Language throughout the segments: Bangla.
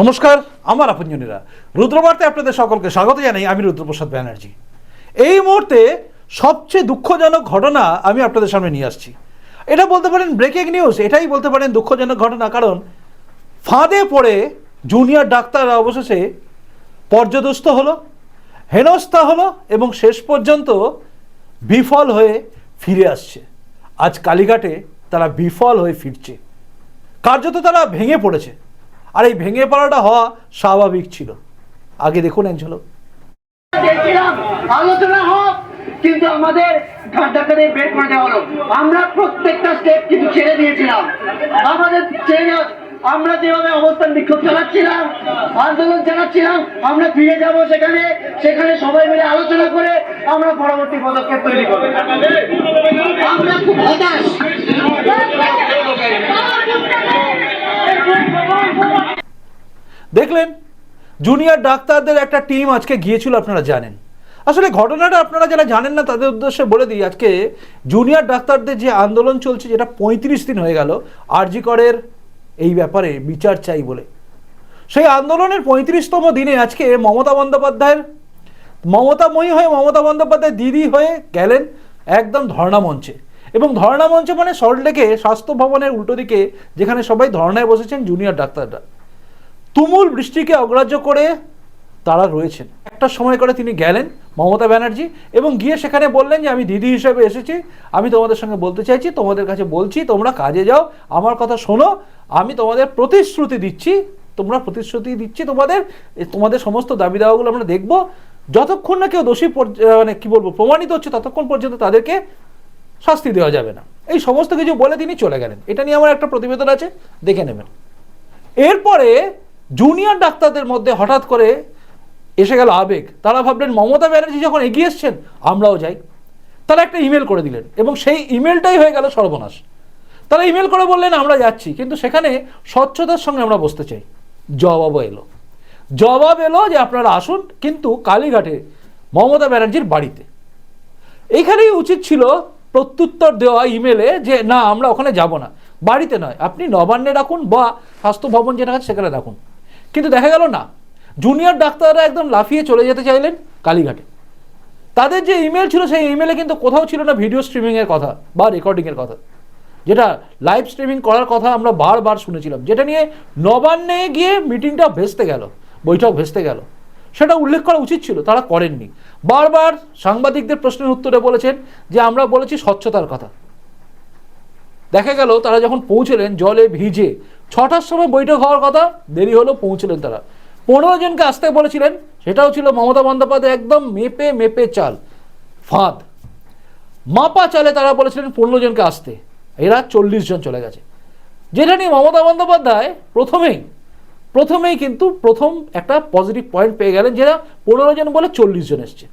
নমস্কার, আমার আপনজনীরা। রুদ্রবার্তায় আপনাদের সকলকে স্বাগত জানাই, আমি রুদ্রপ্রসাদ ব্যানার্জি। এই মুহূর্তে সবচেয়ে দুঃখজনক ঘটনা আমি আপনাদের সামনে নিয়ে আসছি। এটা বলতে পারেন ব্রেকিং নিউজ এটাই বলতে পারেন দুঃখজনক ঘটনা, কারণ ফাঁদে পড়ে জুনিয়র ডাক্তাররা অবশেষে পর্যদস্ত হলো, হেনস্থা হলো এবং শেষ পর্যন্ত বিফল হয়ে ফিরে আসছে। আজ কালীঘাটে তারা বিফল হয়ে ফিরছে। কার্যত তারা ভেঙে পড়েছে। আর এই ভেঙে পড়াটা হওয়া স্বাভাবিক ছিল। আগে দেখুন এক ঝলক। আলোচনা হোক কিন্তু আমাদের ঢাকাতে বের করে দেওয়া হলো। আমরা প্রত্যেকটা স্টেপ কিন্তু ছেড়ে দিয়েছিলাম। আমাদের ছেড়ে আমরা যেভাবে অবস্থান বিক্ষোভ চালাচ্ছিলাম আন্দোলন চালাচ্ছিলাম আমরা ফিরে যাব সেখানে সেখানে সবাই মিলে আলোচনা করে আমরা পরবর্তী পদক্ষেপ তৈরি করব। আমরা খুব হতাশ। দেখলেন? জুনিয়র ডাক্তারদের একটা টিম আজকে গিয়েছিল, আপনারা জানেন। আসলে ঘটনাটা আপনারা যারা জানেন না, তাদের উদ্দেশ্যে বলে দিই, আজকে জুনিয়র ডাক্তারদের যে আন্দোলন চলছে, যেটা পঁয়ত্রিশ দিন হয়ে গেল, আরজি করের এই ব্যাপারে বিচার চাই বলে। সেই আন্দোলনের পঁয়ত্রিশতম দিনে আজকে মমতা বন্দ্যোপাধ্যায়ের মমতাময়ী হয়ে মমতা বন্দ্যোপাধ্যায় দিদি হয়ে গেলেন একদম ধর্ণা মঞ্চে। এবং ধর্ণা মঞ্চে মানে সল্টলেকে স্বাস্থ্য ভবনের উল্টো দিকে, যেখানে সবাই ধর্নায় বসেছেন জুনিয়র ডাক্তাররা। তুমুল বৃষ্টিকে অগ্রাহ্য করে তারা রয়েছেন। একটা সময় করে তিনি গেলেন মমতা ব্যানার্জি এবং গিয়ে সেখানে বললেন যে, আমি দিদি হিসেবে এসেছি। আমি তোমাদের সঙ্গে বলতে চাইছি, তোমাদের কাছে বলছি, তোমরা কাজে যাও, আমার কথা শোনো, আমি তোমাদের প্রতিশ্রুতি দিচ্ছি, তোমরা প্রতিশ্রুতি দিচ্ছি তোমাদের তোমাদের সমস্ত দাবি দাওয়াগুলো আমরা দেখব। যতক্ষণ না কেউ দোষী মানে কি বলব, প্রমাণিত হচ্ছে, ততক্ষণ পর্যন্ত তাদেরকে শাস্তি দেওয়া যাবে না। এই সমস্ত কিছু বলে তিনি চলে গেলেন। এটা নিয়ে আমার একটা প্রতিবেদন আছে, দেখে নেবেন। এরপরে জুনিয়র ডাক্তারদের মধ্যে হঠাৎ করে এসে গেল আবেগ। তারা ভাবলেন, মমতা ব্যানার্জি যখন এগিয়ে এসছেন, আমরাও যাই। তারা একটা ইমেল করে দিলেন এবং সেই ইমেলটাই হয়ে গেল সর্বনাশ। তারা ইমেল করে বললেন, আমরা যাচ্ছি। কিন্তু সেখানে স্বচ্ছতার সঙ্গে আমরা বসতে চাই। জবাবও এলো। জবাব এলো যে আপনারা আসুন কিন্তু কালীঘাটে মমতা ব্যানার্জির বাড়িতে। এইখানেই উচিত ছিল প্রত্যুত্তর দেওয়া ইমেলে যে, না, আমরা ওখানে যাব না। বাড়িতে নয়। আপনি নবান্নে রাখুন বা স্বাস্থ্য ভবন যেটা আছে সেখানে রাখুন কিন্তু দেখা গেল না। জুনিয়র ডাক্তাররা একদম লাফিয়ে চলে যেতে চাইলেন কালীঘাটে। তাদের যে ইমেল ছিল, সেই ইমেলে কিন্তু কোথাও ছিল না ভিডিও স্ট্রিমিংয়ের কথা বা রেকর্ডিংয়ের কথা। যেটা লাইভ স্ট্রিমিং করার কথা আমরা বারবার শুনেছিলাম। যেটা নিয়ে নবান্নে গিয়ে মিটিংটা ভেস্তে গেল, বৈঠক ভেস্তে গেল। সেটা উল্লেখ করা উচিত ছিল, তারা করেননি। বারবার সাংবাদিকদের প্রশ্নের উত্তরে বলেছেন যে, আমরা বলেছি স্বচ্ছতার কথা। দেখা গেল তারা যখন পৌঁছলেন, জলে ভিজে ছটার সময় বৈঠক হওয়ার কথা দেরি হলো পৌঁছলেন তারা। পনেরো জনকে আসতে বলেছিলেন, সেটাও ছিল মমতা বন্দ্যোপাধ্যায় একদম মেপে মেপে চাল, ফাঁদ। মাপা চালে তারা বলেছিলেন পনেরো জনকে আসতে, এরা চল্লিশ জন চলে গেছে। যেটা নিয়ে মমতা বন্দ্যোপাধ্যায় প্রথমেই প্রথমেই কিন্তু প্রথম একটা পজিটিভ পয়েন্ট পেয়ে গেলেন যেটা পনেরো জন বলে চল্লিশ জন এসছে।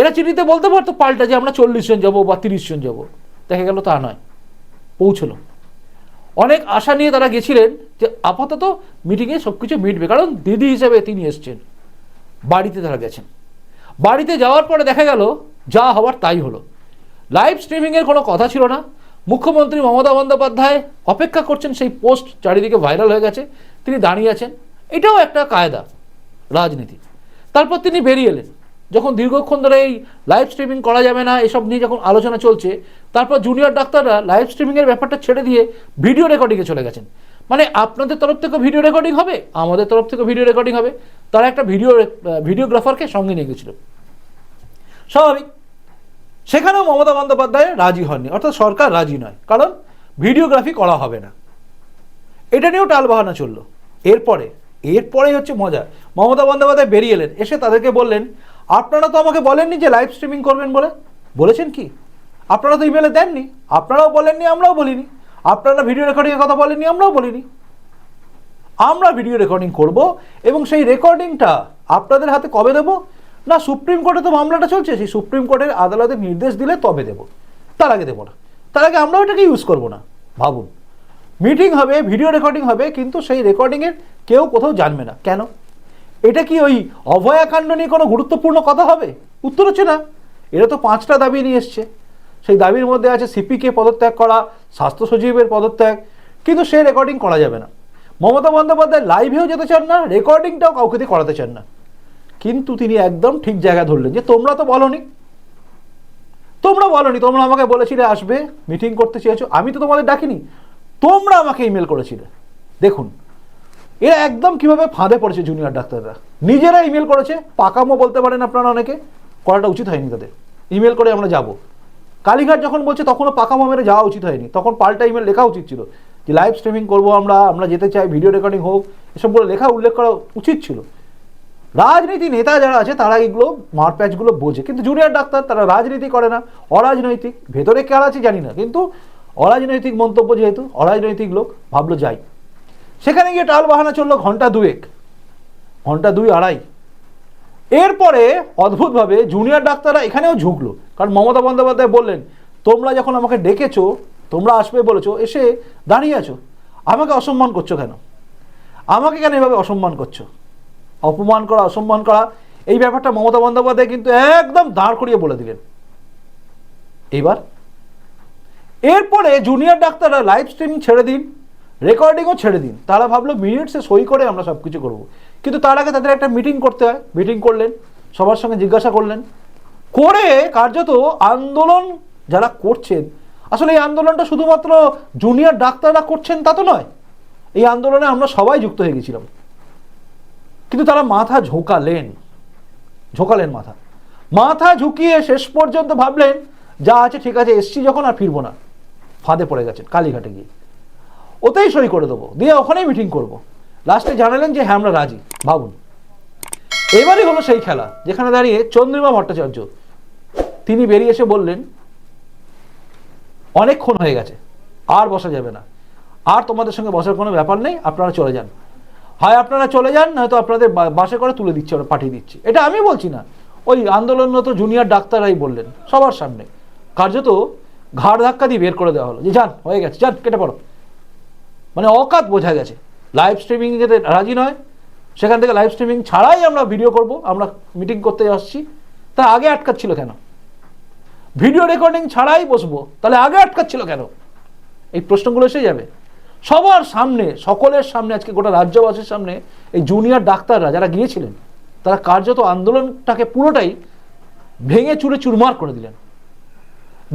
এরা চিঠিতে বলতে পারতো পাল্টা যে আমরা চল্লিশ জন যাব বা তিরিশ জন যাব, দেখা গেল তা নয়, পৌঁছলো। অনেক আশা নিয়ে তারা গেছিলেন যে আপাতত মিটিংয়ে সব কিছু মিটবে। কারণ দিদি হিসেবে তিনি এসছেন। বাড়িতে তারা গেছেন। বাড়িতে যাওয়ার পরে দেখা গেল, যা হওয়ার তাই হলো। লাইভ স্ট্রিমিংয়ের কোনো কথা ছিল না। মুখ্যমন্ত্রী মমতা বন্দ্যোপাধ্যায় অপেক্ষা করছেন, সেই পোস্ট চারিদিকে ভাইরাল হয়ে গেছে। তিনি দাঁড়িয়ে আছেন। এটাও একটা কায়দা, রাজনীতি। তারপর তিনি বেরিয়ে এলেন। যখন দীর্ঘক্ষণ ধরে এই লাইভ স্ট্রিমিং করা যাবে না, এসব নিয়ে যখন আলোচনা চলছে, তারপর জুনিয়র ডাক্তাররা লাইভ স্ট্রিমিংয়ের ব্যাপারটা ছেড়ে দিয়ে ভিডিও রেকর্ডিংয়ে চলে গেছেন। মানে আপনাদের তরফ থেকে ভিডিও রেকর্ডিং হবে, আমাদের তরফ থেকে ভিডিও রেকর্ডিং হবে। তারা একটা ভিডিও ভিডিওগ্রাফারকে সঙ্গে নিয়ে গেছিল। স্বাভাবিক। সেখানেও মমতা বন্দ্যোপাধ্যায় রাজি হননি। অর্থাৎ সরকার রাজি নয়। কারণ ভিডিওগ্রাফি করা হবে না। এটা নিয়েও টালবাহানা চলল। এরপরে, এরপরেই হচ্ছে মজা। মমতা বন্দ্যোপাধ্যায় বেরিয়ে এলেন। এসে তাদেরকে বললেন আপনারা তো আমাকে বলেননি যে লাইভ স্ট্রিমিং করবেন বলে। বলেছেন কি? আপনারা তো ইমেলে দেননি। আপনারাও বলেননি, আমরাও বলিনি। আপনারা ভিডিও রেকর্ডিংয়ের কথা বলেননি, আমরাও বলিনি। আমরা ভিডিও রেকর্ডিং করব এবং সেই রেকর্ডিংটা আপনাদের হাতে কবে দেব? না, সুপ্রিম কোর্টে তো মামলাটা চলছে। সেই সুপ্রিম কোর্টের আদালতের নির্দেশ দিলে তবে দেব। তার আগে দেবো না। তার আগে আমরা ওটাকে ইউজ করব না। ভাবুন। মিটিং হবে ভিডিও রেকর্ডিং হবে, কিন্তু সেই রেকর্ডিংয়ের কেউ কোথাও জানবে না। কেন? এটা কি ওই অভয়াকাণ্ড নিয়ে কোনো গুরুত্বপূর্ণ কথা হবে? উত্তর হচ্ছে না। এরা তো পাঁচটা দাবি নিয়ে এসছে। সেই দাবির মধ্যে আছে সিপিকে পদত্যাগ করা, স্বাস্থ্য সচিবের পদত্যাগ, কিন্তু সে রেকর্ডিং করা যাবে না। মমতা বন্দ্যোপাধ্যায় লাইভেও যেতে চান না রেকর্ডিংটাও কাউকে দিয়ে করাতে চান না। কিন্তু তিনি একদম ঠিক জায়গায় ধরলেন যে, তোমরা তো বলনি। তোমরা বলনি, তোমরা আমাকে বলেছিলে আসবে মিটিং করতে চেয়েছো। আমি তো তোমাদের ডাকিনি। তোমরা আমাকে ইমেল করেছিলে। দেখুন এরা একদম কীভাবে ফাঁদে পড়েছে জুনিয়র ডাক্তাররা? নিজেরা ইমেল করেছে, পাকামো বলতে পারেন আপনারা অনেকে, করাটা উচিত হয়নি তাদের। ইমেল করে আমরা যাব। কালীঘাট যখন বলছে, তখনও পাকামো মেরে যাওয়া উচিত হয়নি। তখন পাল্টা ইমেল লেখা উচিত ছিল। যে লাইভ স্ট্রিমিং করব আমরা আমরা যেতে চাই ভিডিও রেকর্ডিং হোক, এসব বলে লেখা উল্লেখ করা উচিত ছিল। রাজনীতি নেতা যারা আছে, তারা এগুলো মারপ্যাচগুলো বোঝে। কিন্তু জুনিয়র ডাক্তার, তারা রাজনীতি করে না। অরাজনৈতিক, ভেতরে কার আছে জানি না। কিন্তু অরাজনৈতিক মন্তব্য যেহেতু, অরাজনৈতিক লোক ভাবলো যাই। সেখানে গিয়ে টাল বাহানা চলল ঘণ্টা দুয়েক, ঘণ্টা দুই আড়াই। এরপরে অদ্ভুতভাবে জুনিয়র ডাক্তাররা এখানেও ঝুঁকলো, কারণ মমতা বন্দ্যোপাধ্যায় বললেন, তোমরা যখন আমাকে ডেকেছো, তোমরা আসবে বলেছ, এসে দাঁড়িয়ে আছো। আমাকে অসম্মান করছ কেন? আমাকে কেন এভাবে অসম্মান করছ? অপমান করা, অসম্মান করা। এই ব্যাপারটা মমতা বন্দ্যোপাধ্যায় কিন্তু একদম দাঁড় করিয়ে বলে দিলেন। এইবার এরপরে জুনিয়র ডাক্তাররা লাইভ স্ট্রিমিং ছেড়ে দিন। রেকর্ডিংও ছেড়ে দিন। তারা ভাবলো মিনিটসে সই করে আমরা সব কিছু করব। কিন্তু তার আগে তাদের একটা মিটিং করতে হয়। মিটিং করলেন, সবার সঙ্গে জিজ্ঞাসা করলেন। করে কার্যত আন্দোলন যারা করছেন, আসলে এই আন্দোলনটা শুধুমাত্র জুনিয়র ডাক্তাররা করছেন তা তো নয়। এই আন্দোলনে আমরা সবাই যুক্ত হয়ে গেছিলাম। কিন্তু তারা মাথা ঝোঁকালেন। ঝোঁকালেন মাথা। মাথা ঝুঁকিয়ে শেষ পর্যন্ত ভাবলেন, যা আছে ঠিক আছে, এসছি যখন আর ফিরবো না। ফাঁদে পড়ে গেছেন, কালীঘাটে গিয়ে। ওতেই সই করে দেবো। দিয়ে ওখানেই মিটিং করব। লাস্টে জানালেন যে হ্যাঁ আমরা রাজি। ভাবুন। এবারই হলো সেই খেলা, যেখানে দাঁড়িয়ে চন্দ্রিমা ভট্টাচার্য, তিনি বেরিয়ে এসে বললেন অনেকক্ষণ হয়ে গেছে, আর বসা যাবে না। আর তোমাদের সঙ্গে বসার কোনো ব্যাপার নেই, আপনারা চলে যান। হয় আপনারা চলে যান, নয়তো আপনাদের বাসে করে তুলে দিচ্ছে, ওরা পাঠিয়ে দিচ্ছি। এটা আমি বলছি না। ওই আন্দোলনরত জুনিয়র ডাক্তাররাই বললেন সবার সামনে। কার্যত ঘাড় ধাক্কা দিয়ে বের করে দেওয়া হলো যে, যান, হয়ে গেছে, যান, কেটে পড়ো। মানে অকাত বোঝা গেছে। লাইভ স্ট্রিমিং যেতে রাজি নয়, সেখান থেকে লাইভ স্ট্রিমিং ছাড়াই আমরা ভিডিও করব, আমরা মিটিং করতে আসছি। তা আগে আটকাচ্ছিল কেন? ভিডিও রেকর্ডিং ছাড়াই বসবো, তাহলে আগে আটকাচ্ছিল কেন? এই প্রশ্নগুলো এসে যাবে। সবার সামনে, সকলের সামনে, আজকে গোটা রাজ্যবাসীর সামনে এই জুনিয়র ডাক্তাররা যারা গিয়েছিলেন, তারা কার্যত আন্দোলনটাকে পুরোটাই ভেঙে চুরে চুরমার করে দিলেন।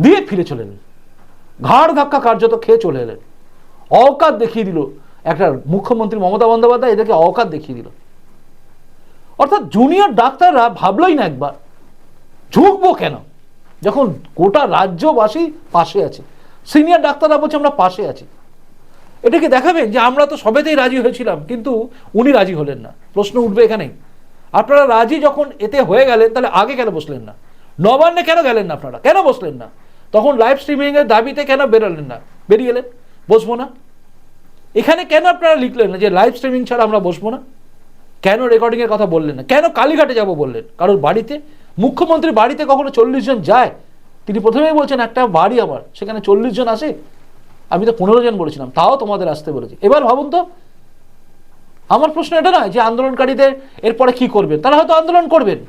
দিয়ে ফিরে চলে এলেন। ঘাড় ধাক্কা কার্যত খেয়ে চলে এলেন। অকাত দেখিয়ে দিল। একটা মুখ্যমন্ত্রী মমতা বন্দ্যোপাধ্যায় এদেরকে অকাত দেখিয়ে দিল। অর্থাৎ জুনিয়র ডাক্তাররা ভাবলই না একবার, ঝুঁকবো কেন? যখন গোটা রাজ্যবাসী পাশে আছে সিনিয়র ডাক্তাররা বলছে আমরা পাশে আছি। এটাকে দেখাবেন যে আমরা তো সবেতেই রাজি হয়েছিলাম, কিন্তু উনি রাজি হলেন না। প্রশ্ন উঠবে এখানেই। আপনারা রাজি যখন এতে হয়ে গেলেন, তাহলে আগে কেন বসলেন না? নবান্নে কেন গেলেন না আপনারা? কেন বসলেন না? তখন লাইভ স্ট্রিমিংয়ের দাবিতে কেন বেরোলেন না? বেরিয়ে এলেন? বসবো না? এখানে কেন আপনারা লিখলেন না যে লাইভ স্ট্রিমিং ছাড়া আমরা বসবো না? কেন রেকর্ডিংয়ের কথা বললেন না? কেন কালীঘাটে যাব বললেন? কারোর বাড়িতে? মুখ্যমন্ত্রী বাড়িতে কখনো চল্লিশ জন যায়? তিনি প্রথমেই বলছেন, একটা বাড়ি আমার, সেখানে চল্লিশ জন আসে আমি তো পনেরো জন বলেছিলাম, তাও তোমাদের আসতে বলেছি। এবার ভাবুন তো, আমার প্রশ্ন এটা নয় যে আন্দোলনকারীদের এরপরে কি করবেন? তারা হয়তো আন্দোলন করবেন।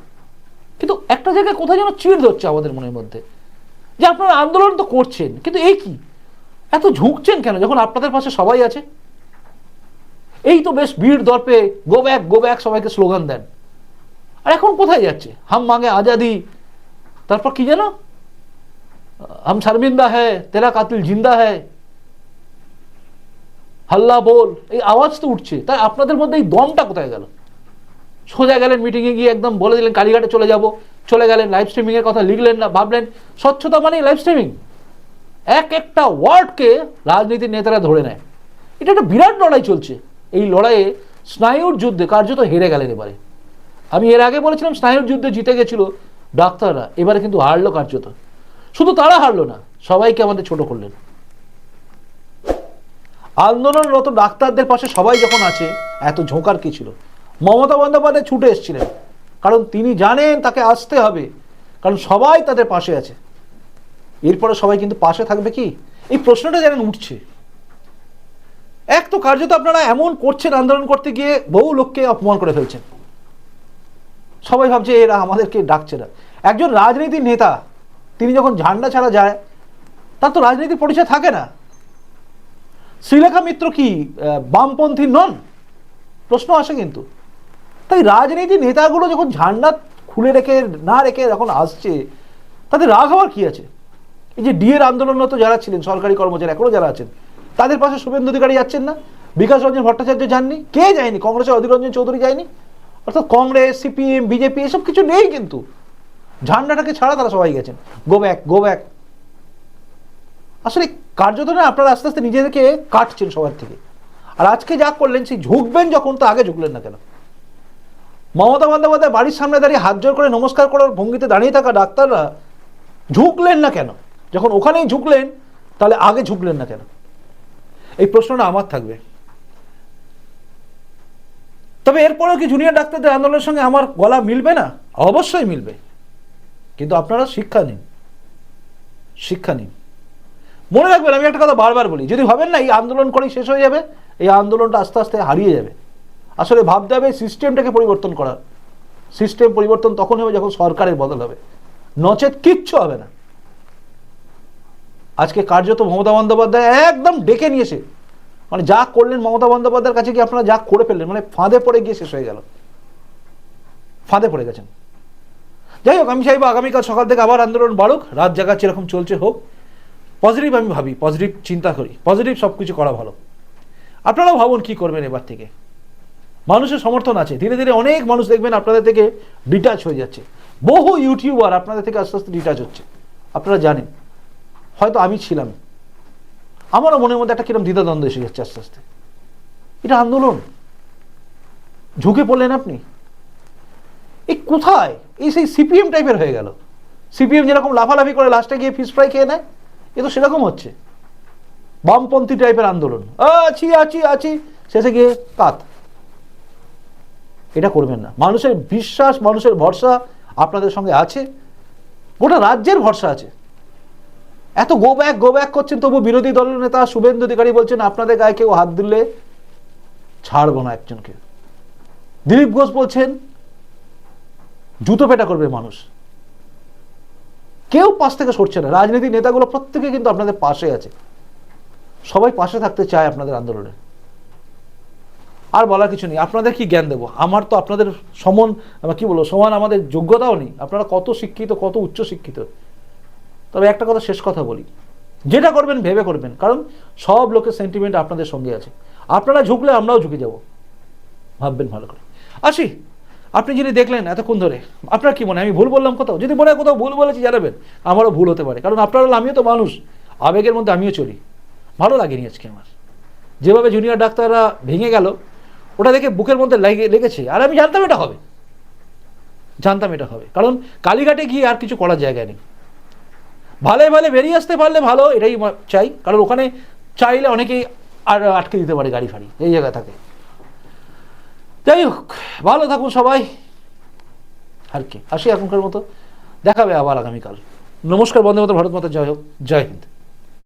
কিন্তু একটা জায়গায় কোথায় যেন চিড় ধরছে আমাদের মনের মধ্যে। যে আপনারা আন্দোলন তো করছেন, কিন্তু এই কি? এত ঝুঁকছেন কেন? যখন আপনাদের পাশে সবাই আছে। এই তো বেশ ভিড় দর্পে গো ব্যাক গো ব্যাক সবাইকে স্লোগান দেন। আর এখন কোথায় যাচ্ছে? হাম মাঙ্গে আজাদি। তারপর কি যেন? হাম শর্মিন্দা হ্যায়, তেরা কাতিল জিন্দা হ্যায়। হাল্লা বল। এই আওয়াজ তো উঠছে। তাই আপনাদের মধ্যে এই দমটা কোথায় গেল? সোজা গেলেন মিটিংয়ে গিয়ে একদম বলে দিলেন, কালীঘাটে চলে যাব। চলে গেলেন লাইভ স্ট্রিমিংয়ের কথা লিখলেন না, ভাবলেন, স্বচ্ছতা মানেই লাইভ স্ট্রিমিং এক একটা ওয়ার্ডকে রাজনীতির নেতারা ধরে নেয়। এটা একটা বিরাট লড়াই চলছে। এই লড়াইয়ে স্নায়ুর যুদ্ধে কার্যত হেরে গেলেন এবারে। আমি এর আগে বলেছিলাম স্নায়ুর যুদ্ধে জিতে গেছিল ডাক্তাররা, এবারে কিন্তু হারলো কার্যত। শুধু তারা হারলো না, সবাইকে আমাদের ছোট করলেন। আন্দোলনরত ডাক্তারদের পাশে সবাই যখন আছে, এত ঝোঁকার কি ছিল? মমতা বন্দ্যোপাধ্যায় ছুটে এসেছিলেন। কারণ তিনি জানেন তাকে আসতে হবে। কারণ সবাই তাদের পাশে আছে। এরপরে সবাই কিন্তু পাশে থাকবে কি? এই প্রশ্নটা যেন উঠছে। এক তো কার্যত আপনারা এমন করছেন আন্দোলন করতে গিয়ে বহু লোককে অপমান করে ফেলছেন। সবাই ভাবছে, এরা আমাদেরকে ডাকছে না। একজন রাজনীতির নেতা, তিনি যখন ঝান্ডা ছাড়া যায়, তার তো রাজনীতির পরিচয় থাকে না। শ্রীলেখা মিত্র কি বামপন্থী নন? প্রশ্ন আসে কিন্তু। তাই রাজনীতি নেতাগুলো যখন ঝান্ডা খুলে রেখে, না রেখে যখন আসছে তাদের রাগ হওয়ার কি আছে? এই যে ডিএর আন্দোলনরত যারা ছিলেন, সরকারি কর্মচারী, এখনও যারা আছেন, তাদের পাশে শুভেন্দু অধিকারী যাচ্ছেন না, বিকাশ রঞ্জন ভট্টাচার্য যাননি, কে যায়নি? কংগ্রেসের অধীর রঞ্জন চৌধুরী যায়নি? অর্থাৎ কংগ্রেস, সিপিএম, বিজেপি, এসব কিছু নেই কিন্তু। ঝান্ডাটাকে ছাড়া তারা সবাই গেছেন। গো ব্যাক গো ব্যাক আসলে কার্যত না, আপনারা আস্তে আস্তে নিজেদেরকে কাটছেন সবার থেকে। আর আজকে যা করলেন, সেই ঝুঁকবেন যখন, তো আগে ঝুঁকলেন না কেন? মমতা বন্দ্যোপাধ্যায় বাড়ির সামনে দাঁড়িয়ে হাত জোর করে নমস্কার করার ভঙ্গিতে দাঁড়িয়ে থাকা ডাক্তাররা ঝুঁকলেন না কেন? যখন ওখানেই ঝুঁকলেন, তাহলে আগে ঝুঁকলেন না কেন? এই প্রশ্নটা আমার থাকবে। তবে এরপরেও কি জুনিয়র ডাক্তারদের আন্দোলনের সঙ্গে আমার গলা মিলবে না? অবশ্যই মিলবে। কিন্তু আপনারা শিক্ষা নিন। শিক্ষা নিন। মনে রাখবেন, আমি একটা কথা বারবার বলি, যদি ভাবেন না এই আন্দোলন করেই শেষ হয়ে যাবে, এই আন্দোলনটা আস্তে আস্তে হারিয়ে যাবে। আসলে ভাবতে হবে সিস্টেমটাকে পরিবর্তন করার। সিস্টেম পরিবর্তন তখন হবে যখন সরকারের বদল হবে। নচেত কিচ্ছু হবে না। আজকে কার্যত মমতা বন্দ্যোপাধ্যায় একদম ডেকে নিয়েছে মানে যা করলেন মমতা বন্দ্যোপাধ্যায়ের কাছে কি আপনারা যা করে ফেললেন মানে ফাঁদে পড়ে গিয়ে শেষ হয়ে গেল। ফাঁদে পড়ে গেছেন। যাই হোক, আমি চাইব আগামীকাল সকাল থেকে আবার আন্দোলন বাড়ুক, রাত জায়গা যেরকম চলছে হোক। পজিটিভ আমি ভাবি পজিটিভ চিন্তা করি পজিটিভ সব কিছু করা ভালো। আপনারাও ভাবুন কি করবেন এবার থেকে। মানুষের সমর্থন আছে, ধীরে ধীরে অনেক মানুষ দেখবেন আপনাদের থেকে ডিটাচ হয়ে যাচ্ছে। বহু ইউটিউবার আপনাদের থেকে আস্তে আস্তে ডিটাচ হচ্ছে। আপনারা জানেন। হয়তো আমি ছিলাম। আমারও মনের মধ্যে একটা কিরম দ্বিধাদ্বন্দ্ব এসে যাচ্ছে আস্তে আস্তে। এটা আন্দোলন। ঝুঁকে পড়লেন আপনি। এই কোথায়? এই সেই সিপিএম টাইপের হয়ে গেল। সিপিএম যেরকম লাফালাফি করে লাস্টে গিয়ে ফিস ফ্রাই খেয়ে নেয়, এ তো সেরকম হচ্ছে। বামপন্থী টাইপের আন্দোলন। আছি আছি আছি শেষে গিয়ে কাত। এটা করবেন না। মানুষের বিশ্বাস, মানুষের ভরসা আপনাদের সঙ্গে আছে। গোটা রাজ্যের ভরসা আছে। এত গো ব্যাক গো ব্যাক করছেন, তবু বিরোধী দলের নেতা শুভেন্দু অধিকারী বলছেন, আপনাদের গায়ে কেউ হাত দিলে ছাড়বো না একজনকে। দিলীপ ঘোষ বলছেন, জুতো পেটা করবে মানুষ। কেউ পাশ থেকে সরছে না। রাজনীতির নেতাগুলো প্রত্যেকে কিন্তু আপনাদের পাশে আছে। সবাই পাশে থাকতে চায় আপনাদের আন্দোলনে। আর বলার কিছু নেই। আপনাদের কি জ্ঞান দেবো? আমার তো আপনাদের সমান, কি বলব, সমান আমাদের যোগ্যতাও নেই। আপনারা কত শিক্ষিত, কত উচ্চ শিক্ষিত? তবে একটা কথা শেষ কথা বলি। যেটা করবেন, ভেবে করবেন। কারণ সব লোকের সেন্টিমেন্ট আপনাদের সঙ্গে আছে। আপনারা ঝুঁকলে আমরাও ঝুঁকে যাব। ভাববেন ভালো করে। আসি, আপনি যিনি দেখলেন এতক্ষণ ধরে, আপনার কি মনে আমি ভুল বললাম কোথাও? যদি মনে হয় কোথাও ভুল বলেছি, জানাবেন। আমারও ভুল হতে পারে। কারণ আপনারা আমিও তো মানুষ। আবেগের মধ্যে আমিও চলি। ভালো লাগেনি আজকে আমার। যেভাবে জুনিয়র ডাক্তাররা ভেঙে গেল, ওটা দেখে বুকের মধ্যে লেগে, লেগেছে। আর আমি জানতাম এটা হবে। জানতাম এটা হবে। কারণ কালীঘাটে গিয়ে আর কিছু করার জায়গা নেই। ভালো ভালো বেরিয়ে আসতে পারলে ভালো, এটাই চাই। কারণ ওখানে চাইলে অনেকেই আর আটকে দিতে পারে গাড়ি ফাড়ি, এই জায়গা থাকে। যাই হোক, ভালো থাকুন সবাই। আর কি, আসি এখনকার মতো। দেখাবে আবার আগামীকাল। নমস্কার, বন্দে মতো ভারত মাতা, জয় হোক, জয় হিন্দ।